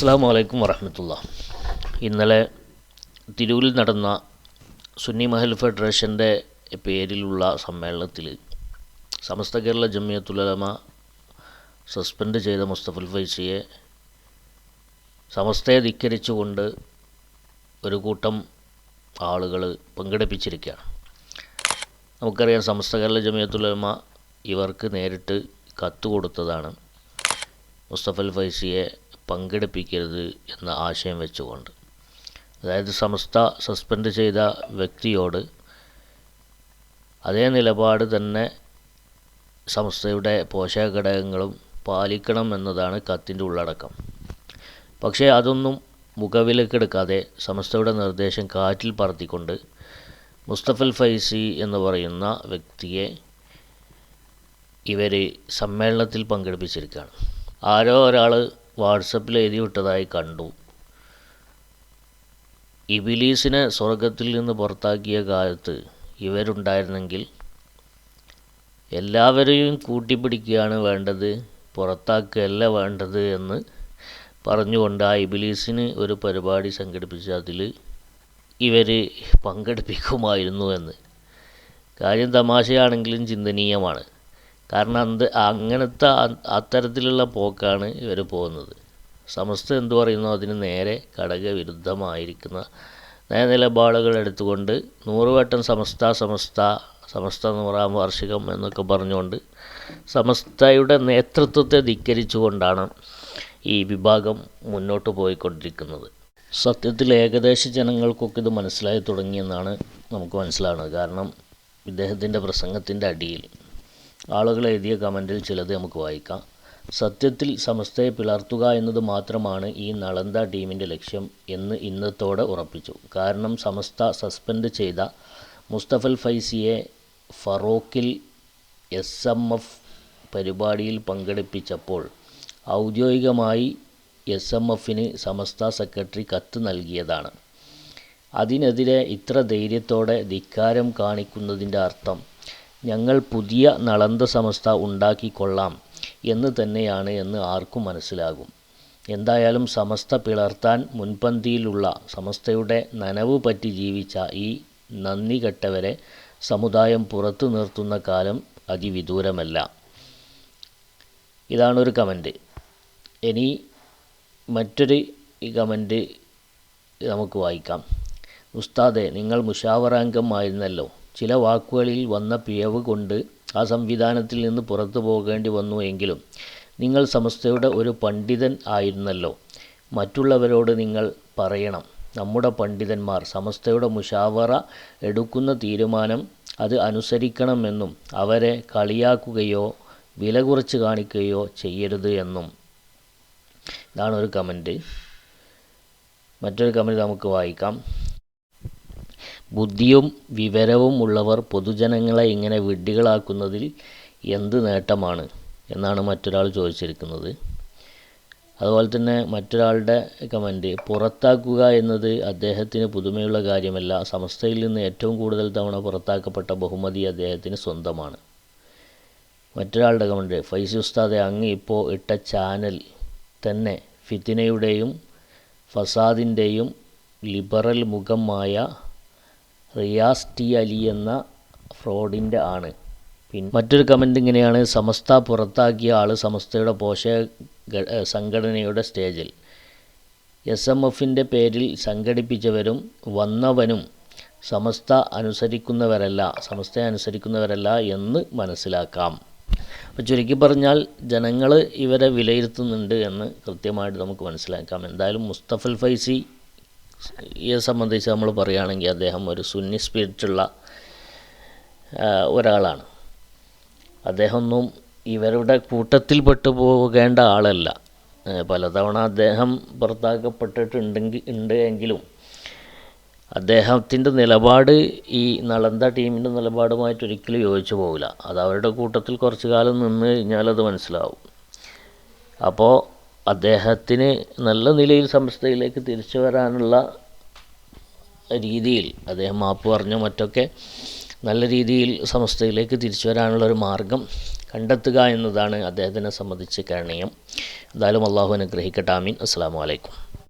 അസ്സാം വലൈക്കും വറഹമത്തുള്ള. ഇന്നലെ തിരൂരിൽ നടന്ന സുന്നി മഹൽ ഫെഡറേഷന്റെ പേരിലുള്ള സമ്മേളനത്തിൽ സമസ്ത കേരള ജമിയത്തുലമ സസ്പെൻഡ് ചെയ്ത മുസ്തഫൽ ഫൈസിയെ സമസ്തയെ ധിക്കരിച്ചുകൊണ്ട് ഒരു കൂട്ടം ആളുകൾ പങ്കെടുപ്പിച്ചിരിക്കുകയാണ്. നമുക്കറിയാം സമസ്ത കേരള ജമിയത്തുലമ ഇവർക്ക് നേരിട്ട് കത്ത് കൊടുത്തതാണ് മുസ്തഫൽ ഫൈസിയെ പങ്കെടുപ്പിക്കരുത് എന്ന ആശയം വെച്ചുകൊണ്ട്. അതായത് സംസ്ഥ സസ്പെൻഡ് ചെയ്ത വ്യക്തിയോട് അതേ നിലപാട് തന്നെ സംസ്ഥയുടെ പോഷക ഘടകങ്ങളും പാലിക്കണം എന്നതാണ് കത്തിന്റെ ഉള്ളടക്കം. പക്ഷേ അതൊന്നും മുഖവിലക്കെടുക്കാതെ സംസ്ഥയുടെ നിർദ്ദേശം കാറ്റിൽ പറത്തിക്കൊണ്ട് മുസ്തഫൽ ഫൈസി എന്ന് പറയുന്ന വ്യക്തിയെ ഇവർ സമ്മേളനത്തിൽ പങ്കെടുപ്പിച്ചിരിക്കുകയാണ്. ആരോ ഒരാൾ വാട്സപ്പിൽ എഴുതി വിട്ടതായി കണ്ടു. ഇബിലീസിനെ സ്വർഗത്തിൽ നിന്ന് പുറത്താക്കിയ കാലത്ത് ഇവരുണ്ടായിരുന്നെങ്കിൽ എല്ലാവരെയും കൂട്ടിപ്പിടിക്കുകയാണ് വേണ്ടത് പുറത്താക്കുകയല്ല വേണ്ടത് എന്ന് പറഞ്ഞുകൊണ്ട് ആ ഇബിലീസിന് ഒരു പരിപാടി സംഘടിപ്പിച്ച് അതിൽ ഇവർ പങ്കെടുപ്പിക്കുമായിരുന്നു എന്ന്. കാര്യം തമാശയാണെങ്കിലും ചിന്തനീയമാണ്. കാരണം എന്ത് അങ്ങനത്തെ അത്തരത്തിലുള്ള പോക്കാണ് ഇവർ പോകുന്നത്. സമസ്ത എന്തു പറയുന്നു? അതിന് നേരെ ഘടകവിരുദ്ധമായിരിക്കുന്ന നിലപാടുകൾ എടുത്തുകൊണ്ട് നൂറുവട്ടം സമസ്ത സമസ്ത സമസ്ത നൂറാം വാർഷികം എന്നൊക്കെ പറഞ്ഞുകൊണ്ട് സമസ്തയുടെ നേതൃത്വത്തെ ധിക്കരിച്ചുകൊണ്ടാണ് ഈ വിഭാഗം മുന്നോട്ട് പോയിക്കൊണ്ടിരിക്കുന്നത്. സത്യത്തിൽ ഏകദേശ ജനങ്ങൾക്കൊക്കെ ഇത് മനസ്സിലായി തുടങ്ങിയെന്നാണ് നമുക്ക് മനസ്സിലാവുന്നത്. കാരണം ഇദ്ദേഹത്തിന്റെ പ്രസംഗത്തിന്റെ അടിയിൽ ആളുകൾ എഴുതിയ കമന്റിൽ ചിലത് നമുക്ക് വായിക്കാം. സത്യത്തിൽ സമസ്തയെ പിളർത്തുക എന്നത് മാത്രമാണ് ഈ നളന്ത ടീമിന്റെ ലക്ഷ്യം എന്ന് ഇന്നത്തോടെ ഉറപ്പിച്ചു. കാരണം സമസ്ത സസ്പെൻഡ് ചെയ്ത മുസ്തഫൽ ഫൈസിയെ ഫറോക്കിൽ എസ് എം എഫ് പരിപാടിയിൽ പങ്കെടുപ്പിച്ചപ്പോൾ ഔദ്യോഗികമായി എസ് എം എഫിന് സമസ്ത സെക്രട്ടറി കത്ത് നൽകിയതാണ്. അതിനെതിരെ ഇത്ര ധൈര്യത്തോടെ ധിക്കാരം കാണിക്കുന്നതിന്റെ അർത്ഥം ഞങ്ങൾ പുതിയ നളന്ത സമസ്ത ഉണ്ടാക്കിക്കൊള്ളാം എന്ന് തന്നെയാണ് എന്ന് ആർക്കും മനസ്സിലാകും. എന്തായാലും സമസ്ത പിളർത്താൻ മുൻപന്തിയിലുള്ള സമസ്തയുടെ നനവ് പറ്റി ജീവിച്ച ഈ നന്ദി കെട്ടവരെ സമുദായം പുറത്തു നിർത്തുന്ന കാലം അതിവിദൂരമല്ല. ഇതാണൊരു കമന്റ് ഇനി മറ്റൊരു കമന്റ് നമുക്ക് വായിക്കാം. ഉസ്താദെ നിങ്ങൾ മുഷാവറാംഗമായിരുന്നല്ലോ ചില വാക്കുകളിൽ വന്ന പിഴവ് കൊണ്ട് ആ സംവിധാനത്തിൽ നിന്ന് പുറത്തു പോകേണ്ടി വന്നു എങ്കിലും നിങ്ങൾ സമസ്തയുടെ ഒരു പണ്ഡിതൻ ആയിരുന്നല്ലോ. മറ്റുള്ളവരോട് നിങ്ങൾ പറയണം. നമ്മുടെ പണ്ഡിതന്മാർ സമസ്തയുടെ മുഷാവറ എടുക്കുന്ന തീരുമാനം അത് അനുസരിക്കണമെന്നും അവരെ കളിയാക്കുകയോ വില കുറച്ച് കാണിക്കുകയോ ചെയ്യരുത് എന്നും. ഇതാണ് ഒരു കമന്റ്. മറ്റൊരു കമന്റ് നമുക്ക് വായിക്കാം. ബുദ്ധിയും വിവരവും ഉള്ളവർ പൊതുജനങ്ങളെ ഇങ്ങനെ വിഡ്ഢികളാക്കുന്നതിൽ എന്ത് നേട്ടമാണ് എന്നാണ് മറ്റൊരാൾ ചോദിച്ചിരിക്കുന്നത്. അതുപോലെ തന്നെ മറ്റൊരാളുടെ കമന്റ് പുറത്താക്കുക എന്നത് അദ്ദേഹത്തിന് പുതുമയുള്ള കാര്യമല്ല. സമസ്തയിൽ നിന്ന് ഏറ്റവും കൂടുതൽ തവണ പുറത്താക്കപ്പെട്ട ബഹുമതി അദ്ദേഹത്തിന് സ്വന്തമാണ്. മറ്റൊരാളുടെ കമന്റ് ഫൈസി ഉസ്താദെ അങ്ങ് ഇപ്പോൾ ഇട്ട ചാനൽ തന്നെ ഫിത്തിനയുടെയും ഫസാദിന്റെയും ലിബറൽ മുഖമായ റിയാസ് ടി അലി എന്ന ഫ്രോഡിന്റെ ആണ്. പിന്നെ മറ്റൊരു കമന്റ് ഇങ്ങനെയാണ് സമസ്ത പുറത്താക്കിയ ആൾ സമസ്തയുടെ പോഷക സംഘടനയുടെ സ്റ്റേജിൽ. എസ് എം എഫിന്റെ പേരിൽ സംഘടിപ്പിച്ചവരും വന്നവനും സമസ്ത അനുസരിക്കുന്നവരല്ല സമസ്തയെ അനുസരിക്കുന്നവരല്ല എന്ന് മനസ്സിലാക്കാം. അപ്പോൾ ചുരുക്കി പറഞ്ഞാൽ ജനങ്ങൾ ഇവരെ വിലയിരുത്തുന്നുണ്ട് എന്ന് കൃത്യമായിട്ട് നമുക്ക് മനസ്സിലാക്കാം. എന്തായാലും മുസ്തഫൽ ഫൈസി യെ സംബന്ധിച്ച് നമ്മൾ പറയുകയാണെങ്കിൽ അദ്ദേഹം ഒരു സുന്നി സ്പിരിറ്റുള്ള ഒരാളാണ്. അദ്ദേഹമൊന്നും ഇവരുടെ കൂട്ടത്തിൽ പെട്ടുപോകേണ്ട ആളല്ല. പലതവണ അദ്ദേഹം പുറത്താക്കപ്പെട്ടിട്ടുണ്ടെങ്കിൽ ഉണ്ട് എങ്കിലും അദ്ദേഹത്തിന്റെ നിലപാട് ഈ നളന്ത ടീമിന്റെ നിലപാടുമായിട്ട് ഒരിക്കലും യോജിച്ചു പോകില്ല അത് അവരുടെ കൂട്ടത്തിൽ കുറച്ച് കാലം നിന്ന് കഴിഞ്ഞാൽ അത് മനസ്സിലാവും. അപ്പോൾ അദ്ദേഹത്തിന് നല്ല നിലയിൽ സംസ്ഥയിലേക്ക് തിരിച്ചു വരാനുള്ള രീതിയിൽ അദ്ദേഹം മാപ്പ് പറഞ്ഞു മറ്റൊക്കെ നല്ല രീതിയിൽ സമസ്തയിലേക്ക് തിരിച്ചു വരാനുള്ളൊരു മാർഗം കണ്ടെത്തുക എന്നതാണ് അദ്ദേഹത്തിനെ സംബന്ധിച്ച് കരണീയം. എന്തായാലും അള്ളാഹു അനുഗ്രഹിക്കട്ടെ. ആമീൻ. അസ്സാം വലൈക്കും